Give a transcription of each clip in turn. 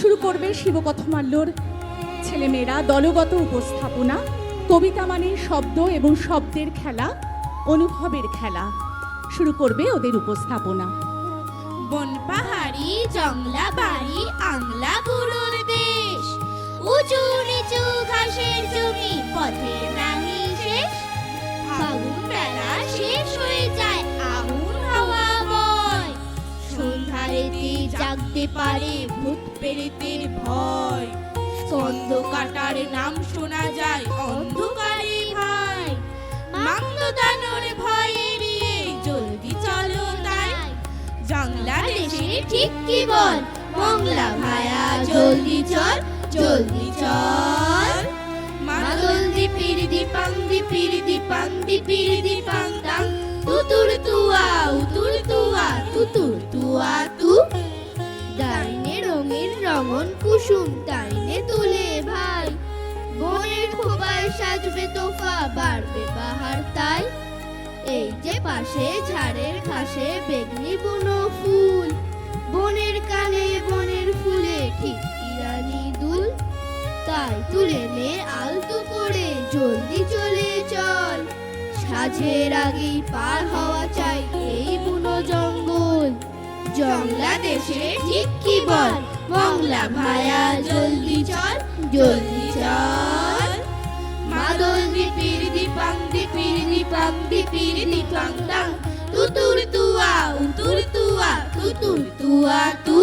শুরু করবে শিবকথমাল্যর ছেলেমেয়েরা দলগত উপস্থাপনা, কবিতা মানে শব্দ এবং শব্দের খেলা, অনুভবের খেলা। শুরু করবে ওদের উপস্থাপনা। বন পাহাড়ি জংলা বাড়ি আংলা জাগতে পারে ভূত পেরেতের ভয়। স্কন্দ কাটার নাম শোনা যায়, অন্ধকারে ভাই। মাংল দানোর ভয় এড়িয়ে জলদি চলো তাই। জংলা দেশে ঠিক কি বল? মংলা ভায়া, জলদি চল, জলদি কুসুম ডাইনে তুলে ভাই। বনের খোবায় সাজবে তোফা, বাড়বে বাহার তাই। এই যে পাশে ঝাড়ের ঘাসে বেগনি বুনো ফুল। বনের কানে বনের ফুলে ঠিক ইরানি দুল। তাই তুলে নে আলতো করে, জলদি চলে চল। সাঝের আগেই পার হওয়া চাই এই বুনো জঙ্গল। জংলা দেশে ঠিক কি বল? মংলা ভায়া জলদি চল জলদি চল। মাদল দিপির দিপাং দিপির দিপাং দিপির দিপাং দাং। তুতুর তুয়া উতুর তুয়া তুতুর তুয়া তু।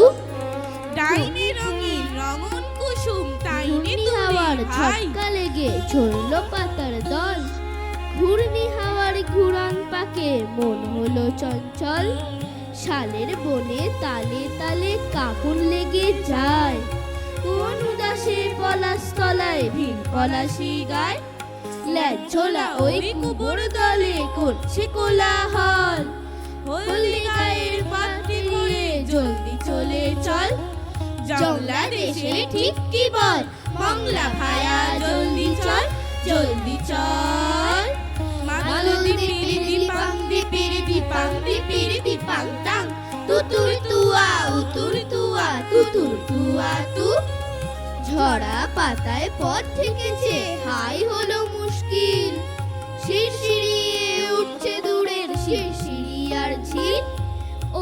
ডাইনে রঙিন রঙন কুসুম তাইনে হাওয়ার ঝটকা লেগে ঝরল পাতার দল। ঘূর্ণি হাওয়ার ঘুরন পাকে মন হলো চঞ্চল। শালের বনে তালে তালে কাপড় লেগে যায়। কোন উদাসে পলাশ তলায় ভিন পলাশি গায়। ঝোলা ওই কুবুর দলে করছে কোলাহল। হলদি গায়ের পাত্রে করে জলদি চলে চল। জংলা দেশে ঠিক কি বল? মংলা ভায়া জলদি চল জলদি চল। মাদল দিপির দিপাং দিপির দিপাং দিপির দিপাং দাং তুতুর তুয়া উতুর তুয়া তুতুর তুয়া তু। ঝরা পাতায় পথ থেকেছে হাই হলো মুশকিল। শিরশিরিয়ে উঠছে দূরের শিরশিরি আর ঝিল।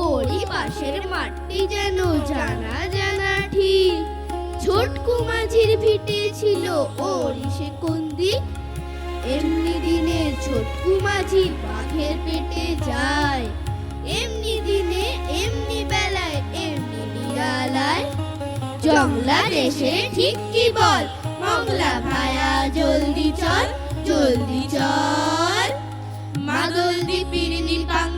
ওরই পাশের মাটি যেন জানা জানা ঠিক ছোটকু মাঝির ভিটে ছিল ওরই সে কন্দি। এমনি দিনে ছোটকু মাঝি বাঘের পেটে যায় জংলা দেশে ঠিক কি বল? মংলা ভায়া জলদি চল জলদি চল। মাদল দিপির দিপাং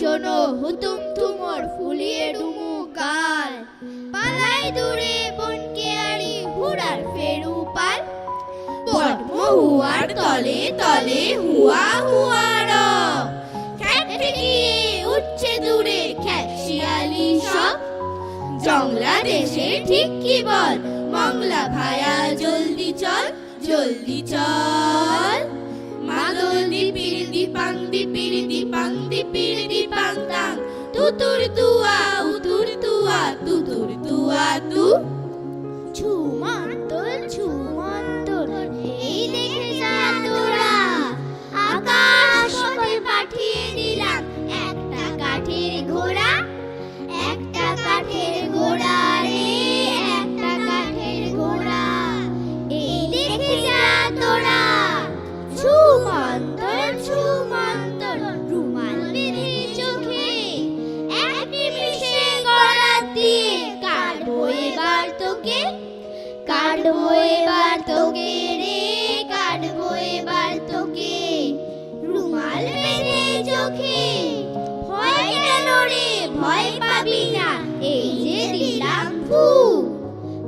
শোনো, হুতুম তুমর ফুলিয়ে ডুমু কাল। পালাই দূরে বনকে আড়ি হুড়ার ফেরু পাল। পদ্ম হুয়ার তলে তলে হুয়া হুয়ার গিয়ে উঠছে দূরে খ্যাকশিয়ালি সব জংলা দেশে ঠিক কি বল? মংলা ভায়া জলদি চল জলদি চল। মাদল দিপির দিপাং দিপির দিপাং দিপির দিপাং দাং তুতুর তুয়া ভয় পাবি না। এই যে দিলাম ফুল।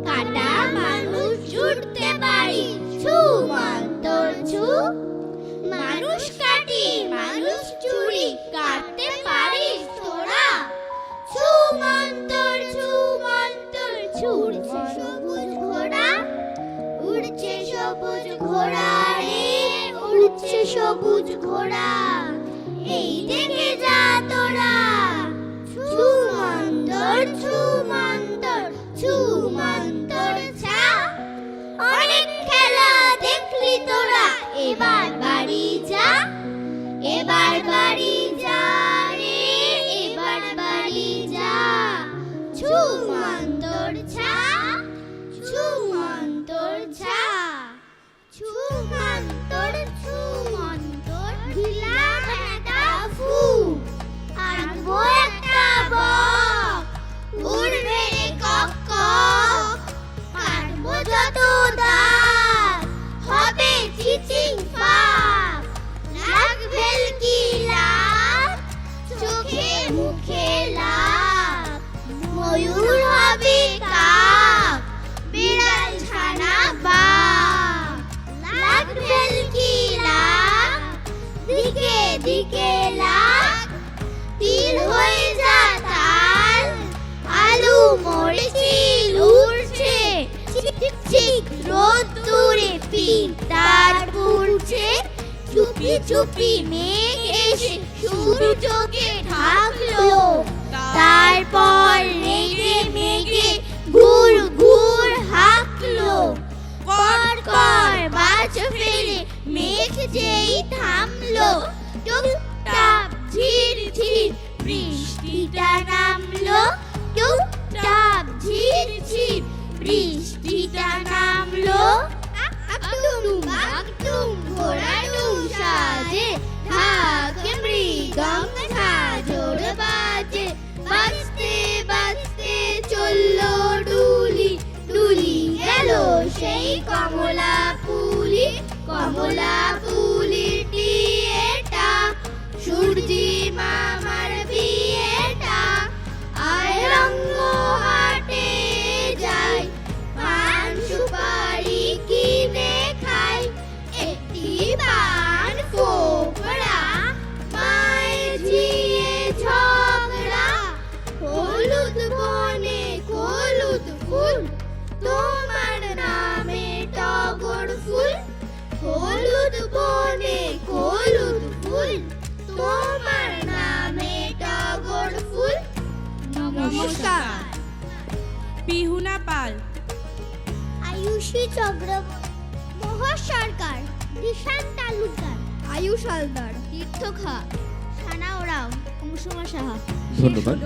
কাটা মানুষ ছুটতে পারি। ছু মন্তর ছু। মানুষ কাটি, মানুষ চুরি কাটতে পারি তোরা। ছু মন্তর ছু মন্তর ছুড়ছে সবুজ ঘোড়া। উড়ছে সবুজ ঘোড়া রে, উড়ছে সবুজ ঘোড়া। এই দেখে যা তোরা। বোঝা চুপি মেঘ এসে সূর্যকে ঢাকলো। তারপর রেগে মেঘে ঘুর ঘুর হাঁকলো। কর কর বাজ ফেলে মেঘ যেই থামলো। টুপটাপ ঝির ঝির বৃষ্টিটা নামলো। পিহুনা পাল। আয়ুষী চক্র মোহর সরকার দিশান তালুকদার। আয়ুষ হালদার তীর্থ খা সানা ওরাও কুমুসমা সাহা। ধন্যবাদ।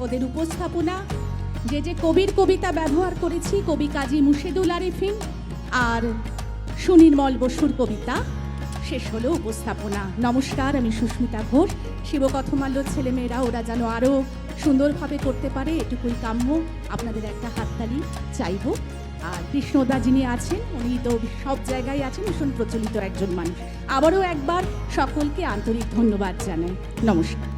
ওদের উপস্থাপনা। যে যে কবির কবিতা ব্যবহার করেছি কবি কাজী মুর্শিদুল আরিফিন আর সুনির্মল বসুর কবিতা। শেষ হলো উপস্থাপনা। নমস্কার, আমি সুস্মিতা ঘোষ। শিবকথমাল্য ছেলেমেয়েরা, ওরা যেন আরও সুন্দরভাবে করতে পারে এটুকুই কাম্য। আপনাদের একটা হাততালি চাইব। আর কৃষ্ণদা যিনি আছেন, উনি তো সব জায়গায় আছেন, ভীষণ প্রচলিত একজন মানুষ। আবারও একবার সকলকে আন্তরিক ধন্যবাদ জানাই। নমস্কার।